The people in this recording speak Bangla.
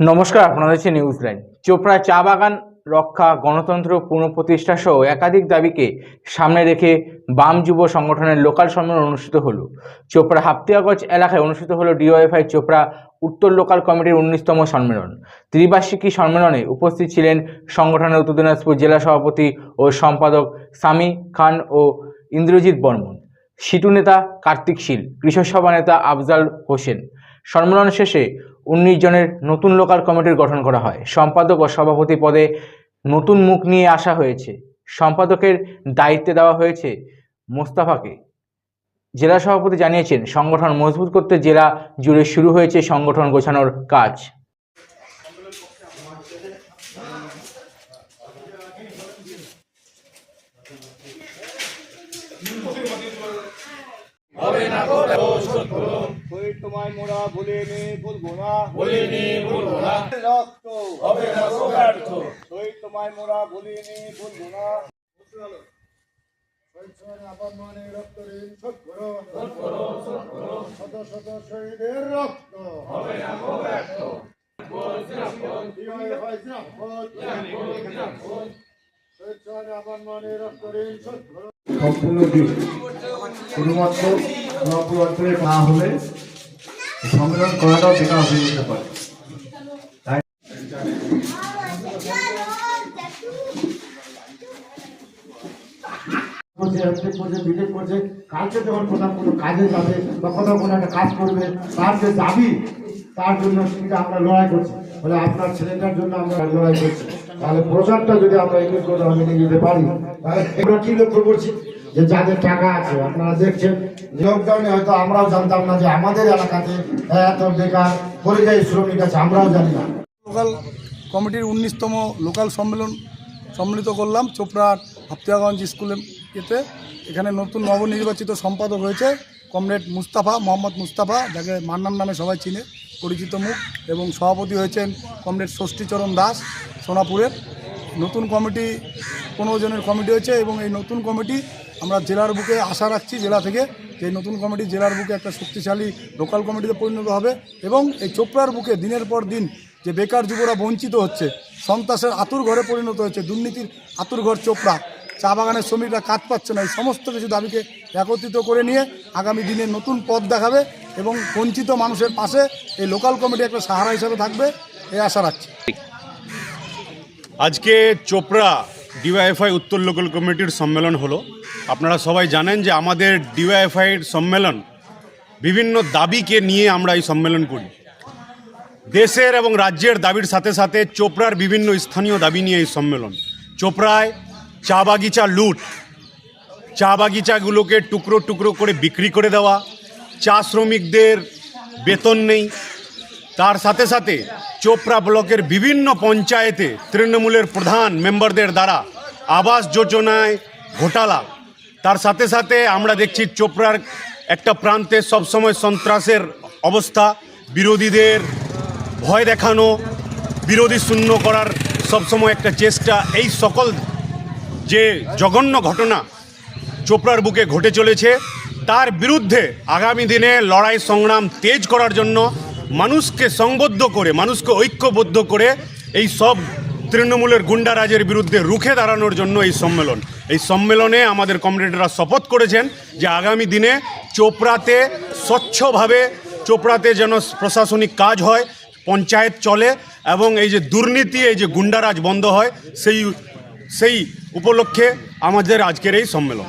নমস্কার, আপনারা হচ্ছে নিউজ লাইন চোপড়া চা বাগান রক্ষা গণতন্ত্র পুনঃপ্রতিষ্ঠা সহ একাধিক দাবিকে সামনে রেখে বাম যুব সংগঠনের লোকাল সম্মেলন অনুষ্ঠিত হলো। চোপড়া হাপ্তিয়াগঞ্জ এলাকায় অনুষ্ঠিত হলো ডিওএফআই চোপড়া উত্তর লোকাল কমিটির উনিশতম সম্মেলন। ত্রিবার্ষিকী সম্মেলনে উপস্থিত ছিলেন সংগঠনের উত্তর দিনাজপুর জেলা সভাপতি ও সম্পাদক সামি খান ও ইন্দ্রজিৎ বর্মন। সিটু নেতা কার্তিক শীল, কৃষক সভা নেতা আফজাল হোসেন। সম্মেলন শেষে উনিশ জনের নতুন লোকাল কমিটির গঠন করা হয়। সম্পাদক ও সভাপতি পদে নতুন মুখ নিয়ে আসা হয়েছে। সম্পাদকের দায়িত্বে দেওয়া হয়েছে মোস্তাফাকে। জেলা সভাপতি জানিয়েছেন, সংগঠন মজবুত করতে জেলা জুড়ে শুরু হয়েছে সংগঠন গোছানোর কাজ। ওই তোমায় মোরা ভুলিনি ভুলবো না। বলিনি ভুলবো না। রক্ত হবে না তোমায় মোরা ভুলবো না রক্ত ঋণ শোধ করো। শত শত শহীদের রক্ত। হবে না জিনাফত। শহীদ আবার মানে রক্ত ঋণ শোধ করো। সম্পূর্ণ দিন। শুধুমাত্র অঞ্চলে না হলে সম্মেলন করাটাও বেকার হয়ে যেতে পারে। যখন কোনো যাবে বা কোথাও কোনো একটা কাজ করবে তার জন্য সেটা আমরা লড়াই করছি আপনার ছেলেটার জন্য আমরা লড়াই তাহলে যদি আমরা এগিয়ে করে নিয়ে যেতে পারি, তাহলে আমরা কি লক্ষ্য করছি? যে যাদের টাকা আছে, আপনারা দেখছেন লকডাউনে হয়তো আমরাও জানতাম না যে আমাদের এলাকাতে এত বেকার পরিযায়ী শ্রমিক আছে, আমরাও জানি না। লোকাল কমিটির উনিশতম লোকাল সম্মেলন সম্মিলিত করলাম চোপড়ার হাফতিয়াগঞ্জ স্কুলে এতে। এখানে নতুন নবনির্বাচিত সম্পাদক হয়েছে কমরেড মুস্তাফা, মোহাম্মদ মুস্তাফা, যাকে মান্নান নামে সবাই চিনে, পরিচিত মুখ, এবং সভাপতি হয়েছেন কমরেড ষষ্ঠীচরণ দাস, সোনাপুরের। নতুন কমিটি, পনেরো জনের কমিটি হয়েছে এবং এই নতুন কমিটি আমরা জেলার বুকে আশা রাখছি, জেলা থেকে যে নতুন কমিটি জেলার বুকে একটা শক্তিশালী লোকাল কমিটিতে পরিণত হবে এবং এই চোপড়ার বুকে দিনের পর দিন যে বেকার যুবরা বঞ্চিত হচ্ছে, সন্ত্রাসের আতুর ঘরে পরিণত হচ্ছে দুর্নীতির আতুর ঘর চোপড়া, চা বাগানের শ্রমিকরা কাজ পাচ্ছে না, এই সমস্ত কিছু দাবিকে একত্রিত করে নিয়ে আগামী দিনে নতুন পথ দেখাবে এবং বঞ্চিত মানুষের পাশে এই লোকাল কমিটি একটা সাহারা হিসাবে থাকবে এই আশা রাখছি। আজকে চোপড়া ডিওয়াইএফআই উত্তর লোকাল কমিটির সম্মেলন হলো। আপনারা সবাই জানেন যে আমাদের ডিওয়াইএফআইয়ের সম্মেলন বিভিন্ন দাবিকে নিয়ে আমরা এই সম্মেলন করি। দেশের এবং রাজ্যের দাবির সাথে সাথে চোপড়ার বিভিন্ন স্থানীয় দাবি নিয়ে এই সম্মেলন। চোপড়ায় চা বাগিচা লুট, চা বাগিচাগুলোকে টুকরো টুকরো করে বিক্রি করে দেওয়া, চা শ্রমিকদের বেতন নেই তার সাথে সাথে চোপড়া ব্লকের বিভিন্ন পঞ্চায়েতে তৃণমূলের প্রধান মেম্বারদের দ্বারা আবাস যোজনায় ঘোটালা। তার সাথে সাথে আমরা দেখছি চোপড়ার একটা প্রান্তে সবসময় সন্ত্রাসের অবস্থা, বিরোধীদের ভয় দেখানো, বিরোধী শূন্য করার সবসময় একটা চেষ্টা। এই সকল যে জঘন্য ঘটনা চোপড়ার বুকে ঘটে চলেছে, তার বিরুদ্ধে আগামী দিনে লড়াই সংগ্রাম তেজ করার জন্য মানুষকে সংবদ্ধ করে, মানুষকে ঐক্যবদ্ধ করে এই সব তৃণমূলের গুন্ডারাজের বিরুদ্ধে রুখে দাঁড়ানোর জন্য এই সম্মেলন। এই সম্মেলনে আমাদের কমরেডরা শপথ করেছেন যে আগামী দিনে চোপড়াতে স্বচ্ছভাবে, চোপড়াতে যেন প্রশাসনিক কাজ হয়, পঞ্চায়েত চলে এবং এই যে দুর্নীতি, এই যে গুন্ডারাজ বন্ধ হয়, সেই সেই উপলক্ষে আমাদের আজকের এই সম্মেলন।